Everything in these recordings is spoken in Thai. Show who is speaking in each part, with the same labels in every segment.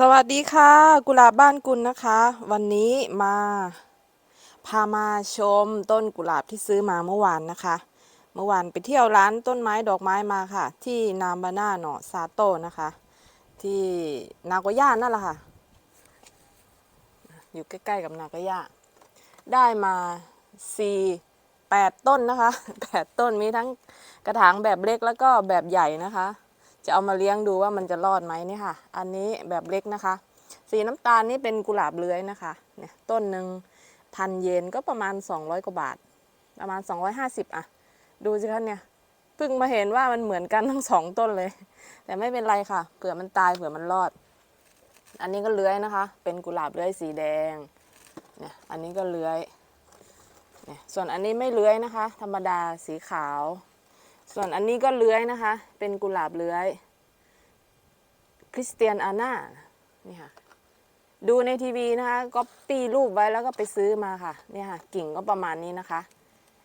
Speaker 1: สวัสดีค่ะ กุหลาบบ้านกุลนะคะ วันนี้มาพามาชมต้นกุหลาบที่ซื้อมาเมื่อวานนะคะ เมื่อวานไปเที่ยวร้านต้นไม้ดอกไม้มาค่ะ ที่นามบาน่าเนาะซาโต้นะคะ ที่นากย่านั่นแหละค่ะ อยู่ใกล้ๆกับนากย่าได้มาสี่แปดต้นนะคะแปดต้นมีทั้งกระถางแบบเล็กแล้วก็แบบใหญ่นะคะ จะเอามาเลี้ยงดูว่ามันจะรอดไหมนี่ค่ะ อันนี้แบบเล็กนะคะ สีน้ำตาลนี่เป็นกุหลาบเลื้อยนะคะเนี่ยต้นหนึ่งพันเยนก็ประมาณ 200 กว่าบาท ประมาณ 250 อะ ดูสิคะเนี่ยเพิ่งมาเห็นว่ามันเหมือนกันทั้งสองต้นเลย แต่ไม่เป็นไรค่ะเผื่อมันตายเผื่อมันรอด อันนี้ก็เลื้อยนะคะ เป็นกุหลาบเลื้อยสีแดงเนี่ยอันนี้ก็เลื้อยเนี่ยส่วนอันนี้ไม่เลื้อยนะคะ ธรรมดาสีขาว ส่วนอันนี้ก็เลื้อยนะคะ เป็นกุหลาบเลื้อย คริสเตียนอาน่านี่ค่ะ ดูในทีวีนะคะก็ปีรูปไว้แล้วก็ไปซื้อมาค่ะเนี่ยค่ะ กิ่งก็ประมาณนี้นะคะ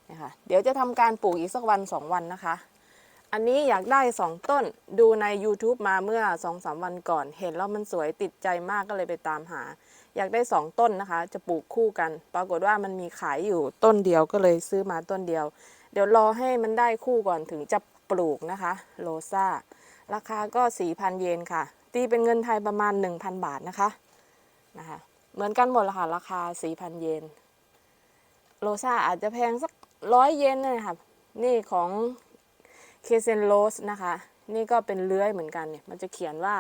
Speaker 1: เนี่ยค่ะ เดี๋ยวจะทำการปลูกอีกสักวันสองวันนะคะ อันนี้อยากได้สองต้น ดูใน YouTube มาเมื่อสองสามวันก่อน เห็นแล้วมันสวยติดใจมากก็เลยไปตามหา อยากได้สองต้นนะคะ จะปลูกคู่กัน ปรากฏว่ามันมีขายอยู่ต้นเดียวก็เลยซื้อมาต้นเดียว เดี๋ยวรอให้มันได้คู่ก่อนถึงจะปลูกนะคะโลซาราคาก็ 4,000 เยนค่ะ ตีเป็นเงินไทยประมาณ 1,000 บาทนะคะนะคะ เหมือนกันหมดละค่ะ ราคา 4,000 เยนโลซาอาจจะแพงสักร้อยเยนเลยค่ะนี่ของเคเซนโลสนะคะ นี่ก็เป็นเลื้อยเหมือนกันเนี่ย มันจะเขียนว่า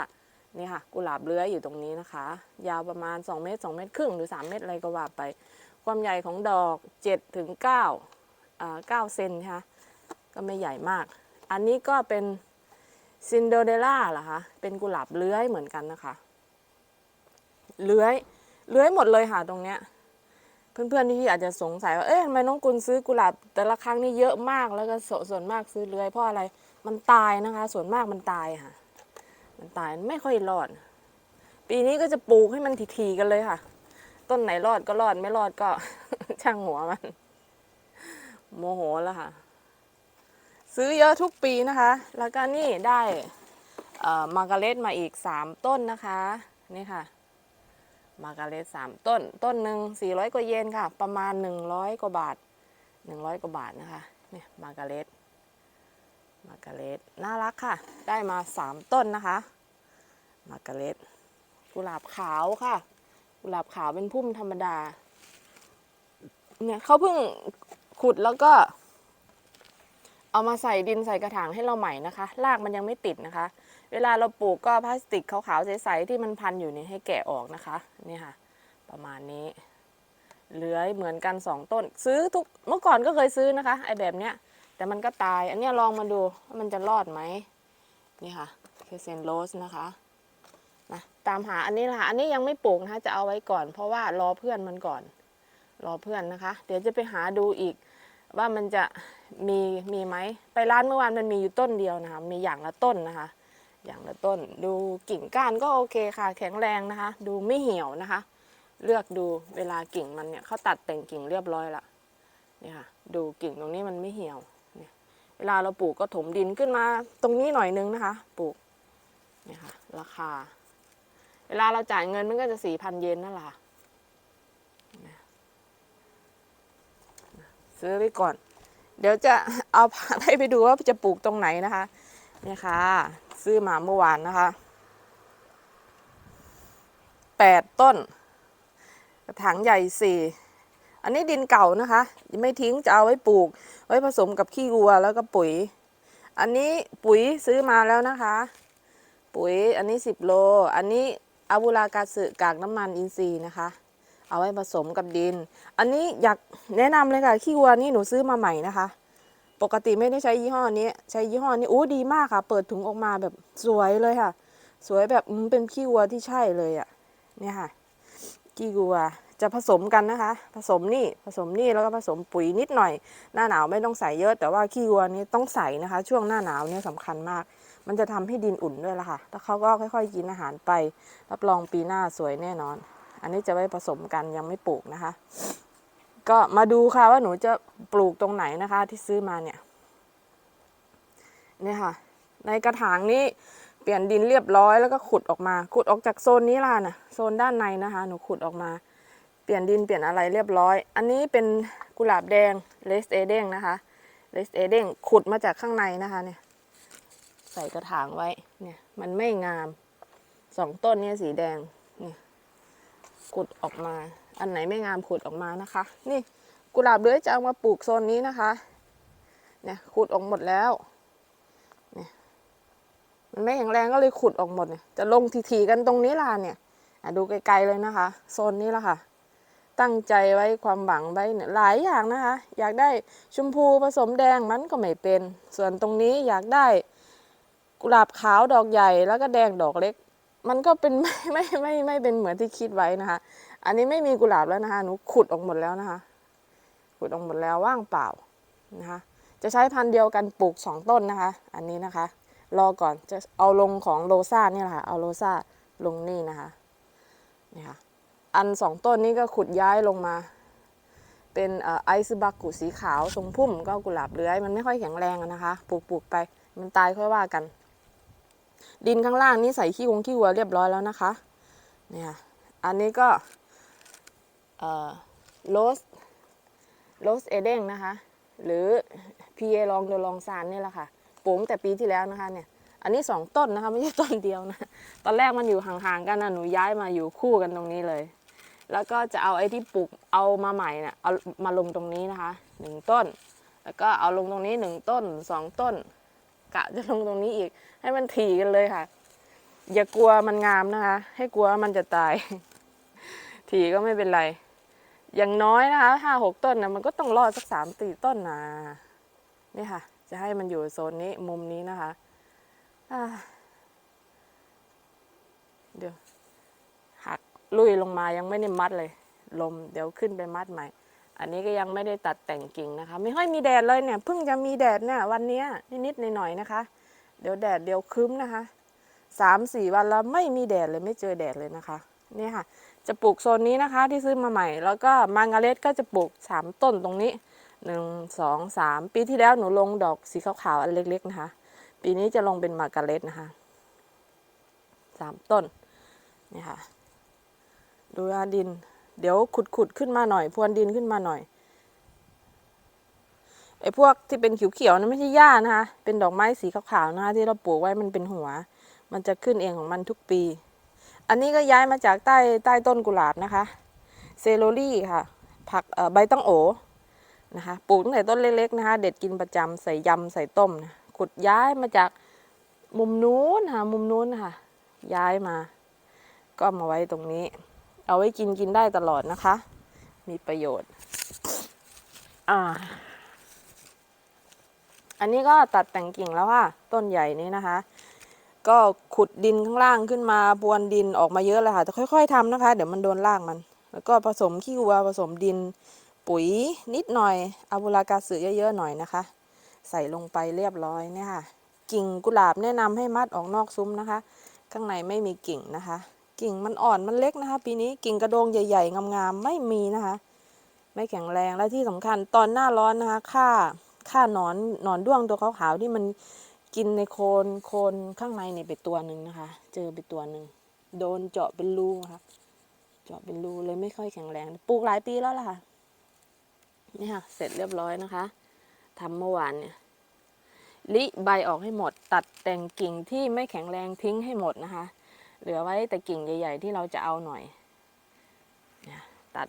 Speaker 1: นี่ค่ะกุหลาบเลื้อยอยู่ตรงนี้นะคะ ยาวประมาณ 2 เมตร 2 เมตรครึ่งหรือ 3 เมตรอะไรก็ว่าไป ความใหญ่ของดอก7ถึง9 อ่า9เซนนะคะก็ไม่ใหญ่มาก อันนี้ก็เป็นซินเดอเรล่าเหรอคะเป็นกุหลาบเลื้อยเหมือนกันนะคะเลื้อยเลื้อยหมดเลยค่ะตรงเนี้ยเพื่อนๆที่อาจจะสงสัยว่าเอ๊ะทำไมน้องกุลซื้อกุหลาบแต่ละครั้งนี่เยอะมากแล้วก็ส่วนมากซื้อเลื้อยเพราะอะไรมันตายนะคะ ส่วนมากมันตายค่ะ มันตายไม่ค่อยรอด ปีนี้ก็จะปลูกให้มันถี่ๆกันเลยค่ะ ต้นไหนรอดก็รอดไม่รอดก็ช่างหัวมัน โมโหแล้วค่ะ ซื้อเยอะทุกปีนะคะ แล้วก็นี่ได้มาการเร็ตมาอีก 3 ต้นนะคะ นี่ค่ะ มาการเร็ต3ต้น ต้นหนึ่ง400 กว่าเยนค่ะ ประมาณ 100 กว่าบาท 100 กว่าบาทนะคะ เนี่ยมาการเร็ตมาการเร็ตน่ารักค่ะ ได้มา 3 ต้นนะคะ มาการเร็ตกุหลาบขาวค่ะ กุหลาบขาวเป็นพุ่มธรรมดา เนี่ยเขาเพิ่ง ขุดแล้วก็เอามาใส่ดินใส่กระถางให้เราใหม่นะคะ รากมันยังไม่ติดนะคะ เวลาเราปลูกก็พลาสติกขาวๆใสๆที่มันพันอยู่นี่ให้แกะออกนะคะ นี่ค่ะ ประมาณนี้ เหลือยเหมือนกันสองต้น ซื้อทุกเมื่อก่อนก็เคยซื้อนะคะ ไอแบบเนี้ย แต่มันก็ตาย อันเนี้ยลองมาดูว่ามันจะรอดไหม นี่ค่ะเคเซนโรสนะคะนะตามหาอันนี้ละค่ะ อันนี้ยังไม่ปลูกนะคะ จะเอาไว้ก่อน เพราะว่ารอเพื่อนมันก่อน รอเพื่อนนะคะ เดี๋ยวจะไปหาดูอีก ว่ามันจะมีมีไหมไปร้านเมื่อวานมันมีอยู่ต้นเดียวนะคะ มีอย่างละต้นนะคะ อย่างละต้น ดูกิ่งก้านก็โอเคค่ะ แข็งแรงนะคะ ดูไม่เหี่ยวนะคะ เลือกดูเวลากิ่งมันเนี่ยเขาตัดแต่งกิ่งเรียบร้อยละเนี่ยค่ะดูกิ่งตรงนี้มันไม่เหี่ยวเนี่ยเวลาเราปลูกก็ถมดินขึ้นมาตรงนี้หน่อยนึงนะคะ ปลูกเนี่ยค่ะราคา เวลาเราจ่ายเงินมันก็จะสี่พันเยนนั่นแหละค่ะ ซื้อไว้ก่อน เดี๋ยวจะเอาพาให้ไปดูว่าจะปลูกตรงไหนนะคะเนี่ยค่ะ ซื้อมาเมื่อวานนะคะแปดต้น กระถางใหญ่สี่อันนี้ดินเก่านะคะยังไม่ทิ้งจะเอาไว้ปลูก ไว้ผสมกับขี้วัวแล้วก็ปุ๋ย อันนี้ปุ๋ยซื้อมาแล้วนะคะ ปุ๋ยอันนี้10โล อันนี้อาบูรากาสึกากน้ำมันอินทรีย์นะคะ เอาไว้ผสมกับดิน อันนี้อยากแนะนำเลยค่ะขี้วัวนี่หนูซื้อมาใหม่นะคะ ปกติไม่ได้ใช้ยี่ห้อนี้ ใช้ยี่ห้อนี้โอ้ดีมากค่ะ เปิดถุงออกมาแบบสวยเลยค่ะ สวยแบบเป็นขี้วัวที่ใช่เลยอะ่ะเนี่ยค่ะขี้วัวจะผสมกันนะคะ ผสมนี่ผสมนี่แล้วก็ผสมปุ๋ยนิดหน่อย หน้าหนาวไม่ต้องใส่เยอะ แต่ว่าขี้วัวนี้ต้องใส่นะคะ ช่วงหน้าหนาวเนี่ยสำคัญมาก มันจะทำให้ดินอุ่นด้วยล่ะค่ะแล้วเขาก็ค่อย ๆ กินอาหารไป รับรองปีหน้าสวยแน่นอน อันนี้จะไว้ผสมกันยังไม่ปลูกนะคะ ก็มาดูค่ะว่าหนูจะปลูกตรงไหนนะคะ ที่ซื้อมาเนี่ยเนี่ยค่ะ ในกระถางนี้เปลี่ยนดินเรียบร้อยแล้วก็ขุดออกมา ขุดออกจากโซนนี้ล่ะนะโซนด้านในนะคะ หนูขุดออกมา เปลี่ยนดินเปลี่ยนอะไรเรียบร้อย อันนี้เป็นกุหลาบแดงเลสเอเด้งนะคะเลสเอเด้งขุดมาจากข้างในนะคะเนี่ย ใส่กระถางไว้เนี่ย มันไม่งามสองต้นเนี่ยสีแดง ขุดออกมา อันไหนไม่งามขุดออกมานะคะ นี่กุหลาบเลื้อยจะเอามาปลูกโซนนี้นะคะ เนี่ยขุดออกหมดแล้วเนี่ยมันไม่แข็งแรงก็เลยขุดออกหมดเนี่ยจะลงทีๆกันตรงนี้ล่ะเนี่ยดูไกลๆเลยนะคะ โซนนี้ละค่ะ ตั้งใจไว้ความหวังไว้เนี่ยหลายอย่างนะคะ อยากได้ชมพูผสมแดงมันก็ไม่เป็น ส่วนตรงนี้อยากได้กุหลาบขาวดอกใหญ่แล้วก็แดงดอกเล็ก มันก็เป็นไม่ไม่ไม่ไม่เป็นเหมือนที่คิดไว้นะคะ อันนี้ไม่มีกุหลาบแล้วนะคะหนูขุดออกหมดแล้วนะคะ ขุดออกหมดแล้วว่างเปล่านะคะ จะใช้พันธุ์เดียวกันปลูกสองต้นนะคะ อันนี้นะคะ รอก่อนจะเอาลงของโรซ่าเนี่ยแหละค่ะเอาโรซ่าลงนี่นะคะนี่ค่ะอันสองต้นนี้ก็ขุดย้ายลงมา เป็นไอซ์บักกุสีขาวทรงพุ่มก็กุหลาบเลื้อยมันไม่ค่อยแข็งแรงนะคะปลูกปลูกไปมันตายค่อยว่ากัน ดินข้างล่างนี่ใส่ขี้วงขี้วัวเรียบร้อยแล้วนะคะ เนี่ย อันนี้ก็โรสโรสเอเด้งนะคะ หรือพีเอลองโดลองซานนี่แหละค่ะปลูกแต่ปีที่แล้วนะคะเนี่ย อันนี้สองต้นนะคะไม่ใช่ต้นเดียวนะ ตอนแรกมันอยู่ห่างๆกันนะหนูย้ายมาอยู่คู่กันตรงนี้เลย แล้วก็จะเอาไอ้ที่ปลูกเอามาใหม่เนี่ยเอามาลงตรงนี้นะคะหนึ่งต้น แล้วก็เอาลงตรงนี้หนึ่งต้นสองต้น กะจะลงตรงนี้อีก ให้มันถี่กันเลยค่ะ อย่ากลัวมันงามนะคะ ให้กลัวมันจะตาย ถี่ก็ไม่เป็นไร อย่างน้อยนะคะห้าหกต้นนะมันก็ต้องรอดสักสามตีต้นนะนี่ค่ะ จะให้มันอยู่โซนนี้มุมนี้นะคะเดี๋ยวหักลุยลงมายังไม่ได้มัดเลย ลมเดี๋ยวขึ้นไปมัดใหม่ อันนี้ก็ยังไม่ได้ตัดแต่งกิ่งนะคะ ไม่ค่อยมีแดดเลยเนี่ยเพิ่งจะมีแดดเนี่ยวันนี้นิดๆหน่อยๆนะคะ เดี๋ยวแดดเดี๋ยวครึ้มนะคะสามสี่วันแล้วไม่มีแดดเลยไม่เจอแดดเลยนะคะนี่ค่ะ จะปลูกโซนนี้นะคะที่ซื้อมาใหม่ แล้วก็มาร์กรเร็ตก็จะปลูกสามต้นตรงนี้หนึ่งสองสามปีที่แล้วหนูลงดอกสีขาวๆอันเล็กๆนะคะ ปีนี้จะลงเป็นมาร์การเร็ตนะคะสามต้นนี่ค่ะ ดูดิน เดี๋ยวขุดขุดขึ้นมาหน่อย พรวนดินขึ้นมาหน่อยไอ้พวกที่เป็นเขียวๆนั้นไม่ใช่หญ้านะคะ เป็นดอกไม้สีขาวๆนะคะที่เราปลูกไว้มันเป็นหัว มันจะขึ้นเองของมันทุกปี อันนี้ก็ย้ายมาจากใต้ใต้ต้นกุหลาบนะคะ เซโรลี่ค่ะ ผักใบตั้งโอนะคะ ปลูกตั้งแต่ต้นเล็กๆนะคะ เด็ดกินประจำใส่ยำใส่ต้มนะขุดย้ายมาจากมุมนู้นค่ะ มุมนู้นค่ะ ย้ายมา ก็มาไว้ตรงนี้ เอาไว้กินกินได้ตลอดนะคะ มีประโยชน์ อ่า อันนี้ก็ตัดแต่งกิ่งแล้วค่ะ ต้นใหญ่นี้นะคะ ก็ขุดดินข้างล่างขึ้นมาบวนดินออกมาเยอะเลยค่ะ แต่ค่อย ๆทำนะคะ เดี๋ยวมันโดนรากมัน แล้วก็ผสมขี้วัวผสมดิน ปุ๋ยนิดหน่อยอะบูรากาสึเยอะๆหน่อยนะคะ ใส่ลงไปเรียบร้อยเนี่ยค่ะ กิ่งกุหลาบแนะนำให้มัดออกนอกซุ้มนะคะ ข้างในไม่มีกิ่งนะคะ กิ่งมันอ่อนมันเล็กนะคะ ปีนี้กิ่งกระโดงใหญ่ๆ งามๆไม่มีนะคะ ไม่แข็งแรงและที่สำคัญตอนหน้าร้อนนะคะค่าค่าหนอนหนอนด้วงตัวขาวๆที่มันกินในโคนโคนข้างในเนี่ยไปตัวหนึ่งนะคะ เจอไปตัวหนึ่งโดนเจาะเป็นรูนะคะเจาะเป็นรูเลยไม่ค่อยแข็งแรงปลูกหลายปีแล้วล่ะค่ะนี่ค่ะ เสร็จเรียบร้อยนะคะทำเมื่อวานเนี่ยลิใบออกให้หมด ตัดแต่งกิ่งที่ไม่แข็งแรงทิ้งให้หมดนะคะ เหลือไว้แต่กิ่งใหญ่ ๆ ที่เราจะเอาหน่อยเนี่ยตัด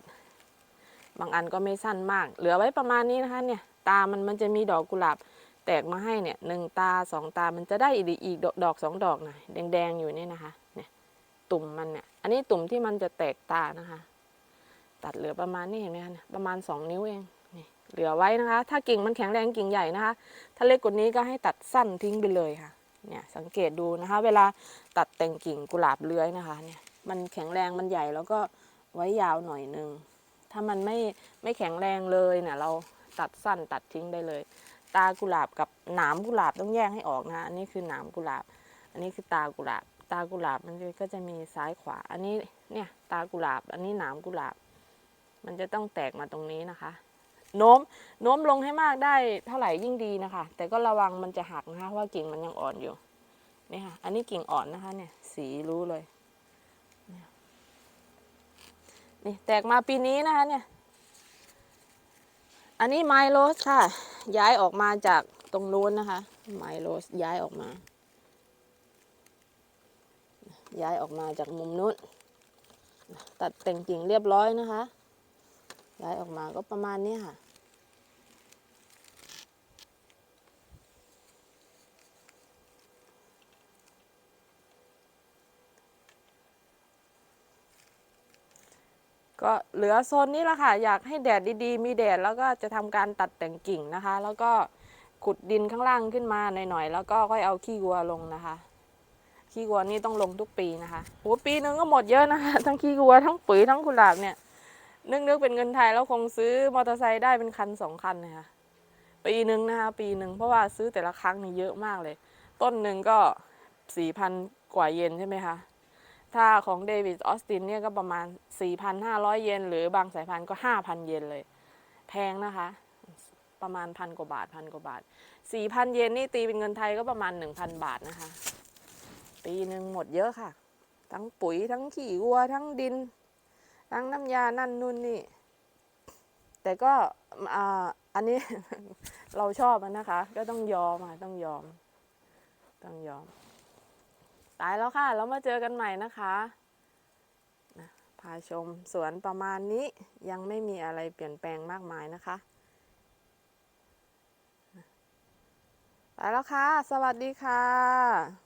Speaker 1: บางอันก็ไม่สั้นมาก เหลือไว้ประมาณนี้นะคะเนี่ยตามันมันจะมีดอกกุหลาบแตกมาให้เนี่ยหนึ่งตาสองตามันจะได้อีกอีกดอกสองดอกหนะแดงๆอยู่นี่นะคะเนี่ยตุ่มมันเนี่ยอันนี้ตุ่มที่มันจะแตกตานะคะ ตัดเหลือประมาณนี้เห็นไหมคะประมาณสองนิ้วเองนี่เหลือไว้นะคะ ถ้ากิ่งมันแข็งแรงกิ่งใหญ่นะคะ ถ้าเล็กกว่านี้ก็ให้ตัดสั้นทิ้งไปเลยค่ะ เนี่ยสังเกตดูนะคะ เวลาตัดแต่งกิ่งกุหลาบเลื้อยนะคะเนี่ยมันแข็งแรงมันใหญ่แล้วก็ไว้ยาวหน่อยนึง ถ้ามันไม่ไม่แข็งแรงเลยเนี่ยเราตัดสั้นตัดทิ้งได้เลย ตากุหลาบกับหนามกุหลาบต้องแยกให้ออกนะอันนี้คือหนามกุหลาบ อันนี้คือตากุหลาบ ตากุหลาบมันก็จะมีซ้ายขวา อันนี้เนี่ยตากุหลาบ อันนี้หนามกุหลาบ มันจะต้องแตกมาตรงนี้นะคะ โน้มโน้มลงให้มากได้เท่าไหร่ยิ่งดีนะคะ แต่ก็ระวังมันจะหักนะคะเพราะว่ากิ่งมันยังอ่อนอยู่นี่ค่ะ อันนี้กิ่งอ่อนนะคะ เนี่ย สีรู้เลยนี่ยนี่แตกมาปีนี้นะคะเนี่ย อันนี้ไมโลสค่ะ ย้ายออกมาจากตรงนู้นนะคะไมโลสย้ายออกมา ย้ายออกมาจากมุมนู้นตัดแต่งกิ่งเรียบร้อยนะคะ ย้ายออกมาก็ประมาณนี้ค่ะ ก็เหลือโซนนี้แหละค่ะ อยากให้แดดดีๆ มีแดดแล้วก็จะทำการตัดแต่งกิ่งนะคะ แล้วก็ขุดดินข้างล่างขึ้นมาหน่อยๆ แล้วก็ค่อยเอาขี้วัวลงนะคะ ขี้วัวนี่ต้องลงทุกปีนะคะโหปีนึงก็หมดเยอะนะคะ ทั้งขี้วัวทั้งปุ๋ยทั้งกุหลาบเนี่ย นึกๆเป็นเงินไทยแล้วคงซื้อมอเตอร์ไซค์ได้เป็นคันสองคันนะคะปีหนึ่งนะคะปีหนึ่งเพราะว่าซื้อแต่ละครั้งนี่เยอะมากเลย ต้นหนึ่งก็สี่พันกว่าเยนใช่ไหมคะถ้าของเดวิดออสตินเนี่ยก็ประมาณ 4,500 เยนหรือบางสายพันธุ์ก็ 5,000 เยนเลย แพงนะคะ ประมาณพันกว่าบาทพันกว่าบาท 4,000 เยนนี่ตีเป็นเงินไทยก็ประมาณ 1,000 บาทนะคะ ปีหนึ่งหมดเยอะค่ะ ทั้งปุ๋ยทั้งขี้วัวทั้งดิน ทั้งน้ำยานั่นนู่นนี่ แต่ก็อ,อันนี้ เราชอบอะนะคะ ก็ต้องยอมค่ะต้องยอม ต้องยอม ตายแล้วค่ะแล้วมาเจอกันใหม่นะคะนะพาชมสวนประมาณนี้ยังไม่มีอะไรเปลี่ยนแปลงมากมายนะคะตายแล้วค่ะ สวัสดีค่ะ